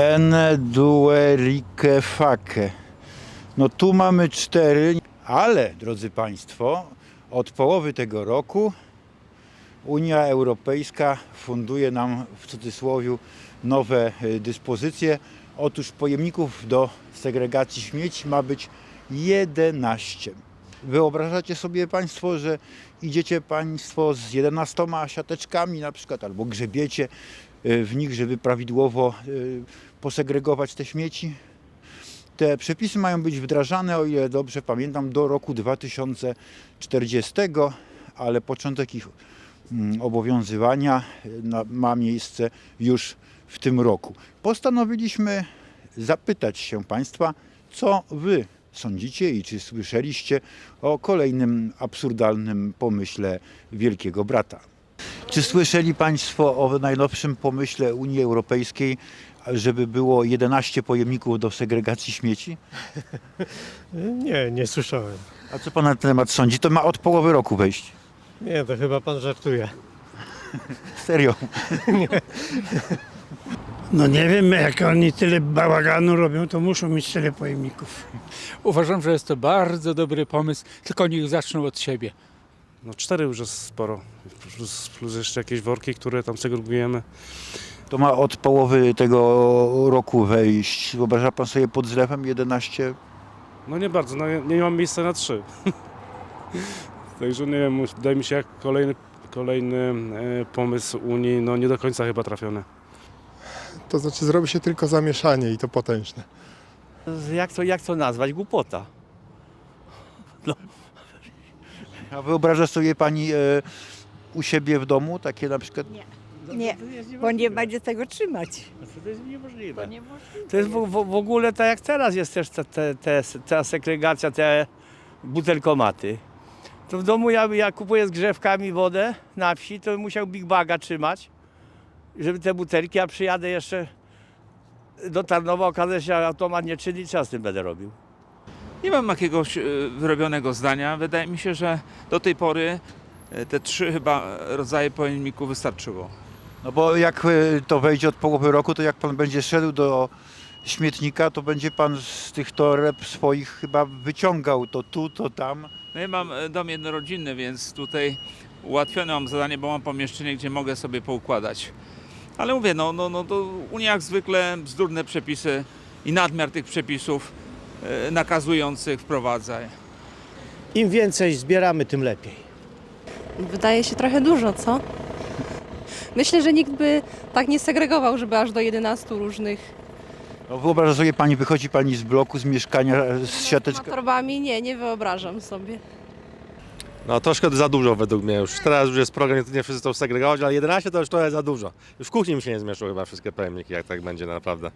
En due ricche facche. No tu mamy cztery, ale drodzy Państwo, od połowy tego roku Unia Europejska funduje nam w cudzysłowie nowe y, dyspozycje. Otóż pojemników do segregacji śmieci ma być 11. Wyobrażacie sobie Państwo, że idziecie Państwo z 11 siateczkami na przykład, albo grzebiecie y, w nich, żeby prawidłowo y, posegregować te śmieci? Te przepisy mają być wdrażane, o ile dobrze pamiętam, do roku 2040, ale początek ich mm, obowiązywania na- ma miejsce już w tym roku. Postanowiliśmy zapytać się Państwa, co Wy sądzicie i czy słyszeliście o kolejnym absurdalnym pomyśle Wielkiego Brata. Czy słyszeli Państwo o najnowszym pomyśle Unii Europejskiej, żeby było 11 pojemników do segregacji śmieci? Nie, nie słyszałem. A co Pan na ten temat sądzi? To ma od połowy roku wejść. Nie, to chyba pan żartuje. Serio. No nie wiem, jak oni tyle bałaganu robią, to muszą mieć tyle pojemników. Uważam, że jest to bardzo dobry pomysł, tylko niech zaczną od siebie. No cztery już jest sporo. Plus, plus jeszcze jakieś worki, które tam segregujemy. To ma od połowy tego roku wejść. Wyobraża Pan sobie pod zlewem 11? No nie bardzo, no nie, nie mam miejsca na trzy. Także nie wiem, wydaje mi się jak kolejny, kolejny e, pomysł Unii, no nie do końca chyba trafiony. To znaczy zrobi się tylko zamieszanie i to potężne. Jak to, jak to nazwać? Głupota. A wyobraża sobie Pani e, u siebie w domu takie na przykład? Nie, bo nie będzie tego trzymać. To jest niemożliwe. To jest w, w, w ogóle tak jak teraz jest też ta, te, te, ta segregacja, te butelkomaty. To w domu ja, ja kupuję z grzewkami wodę na wsi, to musiał Big Baga trzymać, żeby te butelki, a przyjadę jeszcze do Tarnowa, okaże się, że automat nie czyni, co ja z tym będę robił? Nie mam jakiegoś e, wyrobionego zdania. Wydaje mi się, że do tej pory e, te trzy chyba rodzaje pojemników wystarczyło. No bo jak e, to wejdzie od połowy roku, to jak Pan będzie szedł do śmietnika, to będzie Pan z tych toreb swoich chyba wyciągał to tu, to tam. No ja mam e, dom jednorodzinny, więc tutaj ułatwione mam zadanie, bo mam pomieszczenie, gdzie mogę sobie poukładać. Ale mówię, no, no, no to Unia jak zwykle bzdurne przepisy i nadmiar tych przepisów e, nakazujących wprowadza. Im więcej zbieramy, tym lepiej. Wydaje się trochę dużo, co? Myślę, że nikt by tak nie segregował, żeby aż do 11 różnych. No wyobraża sobie Pani, wychodzi Pani z bloku, z mieszkania, e, z Z siateczką. torbami nie, nie wyobrażam sobie. No troszkę za dużo według mnie już. Teraz już jest program, nie wszyscy chcą segregować, ale 11 to już trochę za dużo. Już w kuchni mi się nie zmieszczą chyba wszystkie pojemniki, jak tak będzie naprawdę.